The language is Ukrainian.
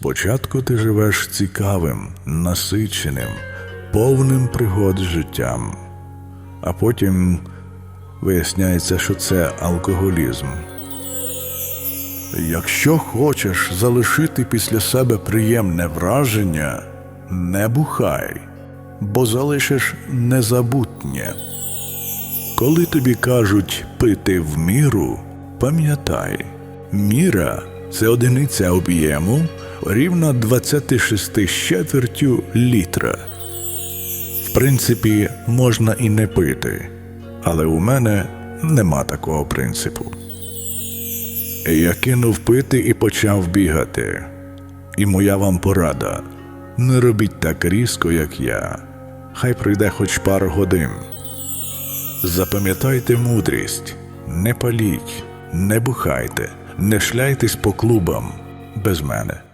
Спочатку ти живеш цікавим, насиченим, повним пригод життям, а потім виясняється, що це алкоголізм. Якщо хочеш залишити після себе приємне враження, не бухай, бо залишиш незабутнє. Коли тобі кажуть пити в міру, пам'ятай, міра це одиниця об'єму рівна 26 з четвертю літра. В принципі, можна і не пити, але у мене нема такого принципу. Я кинув пити і почав бігати. І моя вам порада. Не робіть так різко, як я. Хай пройде хоч пару годин. Запам'ятайте мудрість, не паліть, не бухайте, не шляйтесь по клубам без мене.